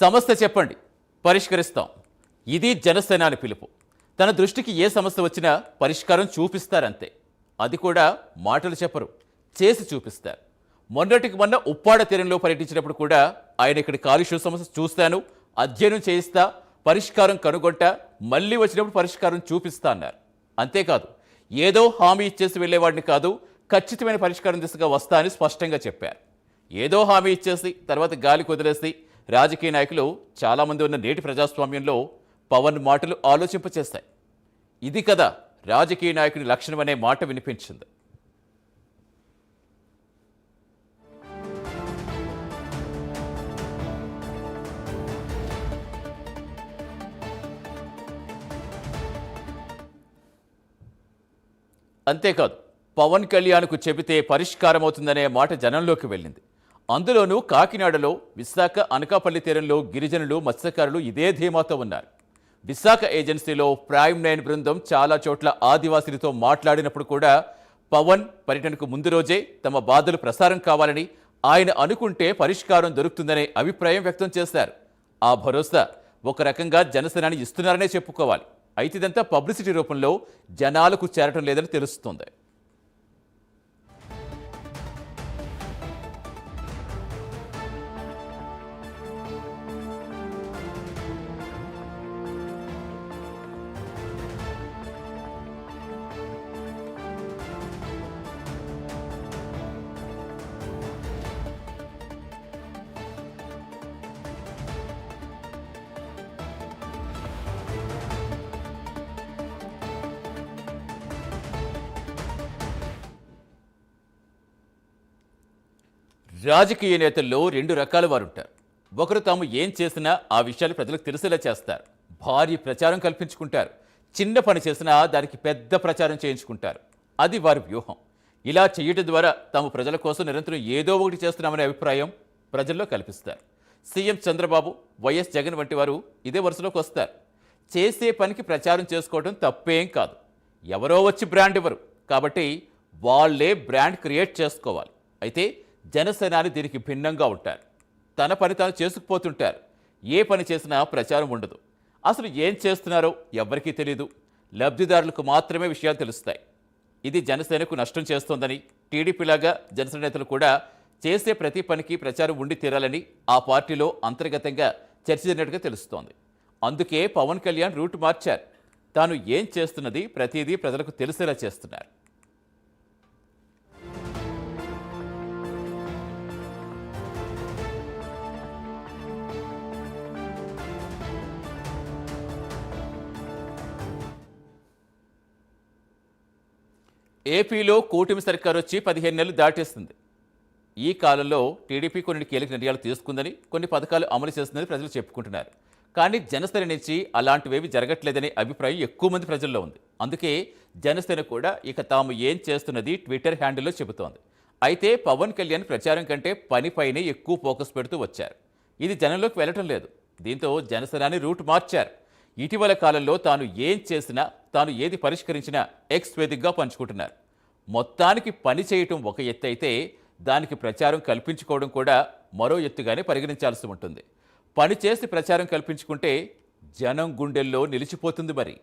సమస్య చెప్పండి. పరిష్కరిస్తాం. ఇది జనసేనాని పిలుపు. తన దృష్టికి ఏ సమస్య వచ్చినా పరిష్కారం చూపిస్తారంతే. అది కూడా మాటలు చెప్పరు చేసి చూపిస్తారు. మొన్నటికి మొన్న ఉప్పాడ తీరంలో పర్యటించినప్పుడు కూడా ఆయన ఇక్కడి కాలుష్య సమస్య చూస్తాను అధ్యయనం చేయిస్తా పరిష్కారం కనుగొంటా మళ్ళీ వచ్చినప్పుడు పరిష్కారం చూపిస్తా అన్నారు. అంతేకాదు ఏదో హామీ ఇచ్చేసి వెళ్ళేవాడిని కాదు ఖచ్చితమైన పరిష్కారం దిశగా వస్తా అని స్పష్టంగా చెప్పారు. ఏదో హామీ ఇచ్చేసి తర్వాత గాలి కుదిలేసి రాజకీయ నాయకులు చాలామంది ఉన్న నేటి ప్రజాస్వామ్యంలో పవన్ మాటలు ఆలోచింపచేస్తాయి. ఇది కదా రాజకీయ నాయకుని లక్షణం అనే మాట వినిపించింది. అంతేకాదు పవన్ కళ్యాణ్కు చెబితే పరిష్కారం అవుతుందనే మాట జనంలోకి వెళ్ళింది. అందులోనూ కాకినాడలో విశాఖ అనకాపల్లి తీరంలో గిరిజనులు మత్స్యకారులు ఇదే ధీమాతో ఉన్నారు. విశాఖ ఏజెన్సీలో ప్రైమ్ నైన్ బృందం చాలా చోట్ల ఆదివాసులతో మాట్లాడినప్పుడు కూడా పవన్ పర్యటనకు ముందు రోజే తమ బాధలు ప్రసారం కావాలని ఆయన అనుకుంటే పరిష్కారం దొరుకుతుందనే అభిప్రాయం వ్యక్తం చేశారు. ఆ భరోసా ఒక రకంగా జనసేనాని ఇస్తున్నారనే చెప్పుకోవాలి. అయితే ఇదంతా పబ్లిసిటీ రూపంలో జనాలకు చేరటం లేదని తెలుస్తుంది. రాజకీయ నేతల్లో రెండు రకాల వారు ఉంటారు ఒకరు తాము ఏం చేసినా ఆ విషయాలు ప్రజలకు తెలిసేలా చేస్తారు. భారీ ప్రచారం కల్పించుకుంటారు. చిన్న పని చేసినా దానికి పెద్ద ప్రచారం చేయించుకుంటారు. అది వారి వ్యూహం. ఇలా చేయటం ద్వారా తాము ప్రజల కోసం నిరంతరం ఏదో ఒకటి చేస్తున్నామనే అభిప్రాయం ప్రజల్లో కల్పిస్తారు. సీఎం చంద్రబాబు వైఎస్ జగన్ వంటి వారు ఇదే వరుసలోకి వస్తారు. చేసే పనికి ప్రచారం చేసుకోవడం తప్పేం కాదు. ఎవరో వచ్చి బ్రాండ్ ఇవ్వరు. కాబట్టి వాళ్ళే బ్రాండ్ క్రియేట్ చేసుకోవాలి. అయితే జనసేనాని దీనికి భిన్నంగా ఉంటారు. తన పని తాను చేసుకుపోతుంటారు. ఏ పని చేసినా ప్రచారం ఉండదు. అసలు ఏం చేస్తున్నారో ఎవ్వరికీ తెలియదు లబ్ధిదారులకు మాత్రమే విషయాలు తెలుస్తాయి. ఇది జనసేనకు నష్టం చేస్తోందని టీడీపీలాగా జనసేన నేతలు కూడా చేసే ప్రతి పనికి ప్రచారం ఉండి తీరాలని ఆ పార్టీలో అంతర్గతంగా చర్చ జరిగినట్టుగా తెలుస్తోంది. అందుకే పవన్ కళ్యాణ్ రూట్ మార్చారు. తాను ఏం చేస్తున్నది ప్రతిదీ ప్రజలకు తెలిసేలా చేస్తున్నారు. ఏపీలో కూటమి సర్కారు వచ్చి పదిహేను నెలలు దాటేస్తుంది. ఈ కాలంలో టీడీపీ కొన్ని కీలక నిర్ణయాలు తీసుకుందని కొన్ని పథకాలు అమలు చేస్తుందని ప్రజలు చెప్పుకుంటున్నారు. కానీ జనసేన నుంచి అలాంటివేవి జరగట్లేదనే అభిప్రాయం ఎక్కువ మంది ప్రజల్లో ఉంది. అందుకే జనసేన కూడా ఇక తాము ఏం చేస్తున్నది ట్విట్టర్ హ్యాండిల్లో చెబుతోంది. అయితే పవన్ కళ్యాణ్ ప్రచారం కంటే పనిపైనే ఎక్కువ ఫోకస్ పెడుతూ వచ్చారు. ఇది జనంలోకి వెళ్ళటం లేదు. దీంతో జనసేనాని రూట్ మార్చారు. ఇటీవల కాలంలో తాను ఏం చేసినా తాను ఏది పరిష్కరించినా ఎక్స్ వేదికగా పంచుకుంటున్నారు. మొత్తానికి పని చేయటం ఒక ఎత్తు అయితే దానికి ప్రచారం కల్పించుకోవడం కూడా మరో ఎత్తుగానే పరిగణించాల్సి ఉంటుంది. పని చేసి ప్రచారం కల్పించుకుంటే జనం గుండెల్లో నిలిచిపోతుంది మరి.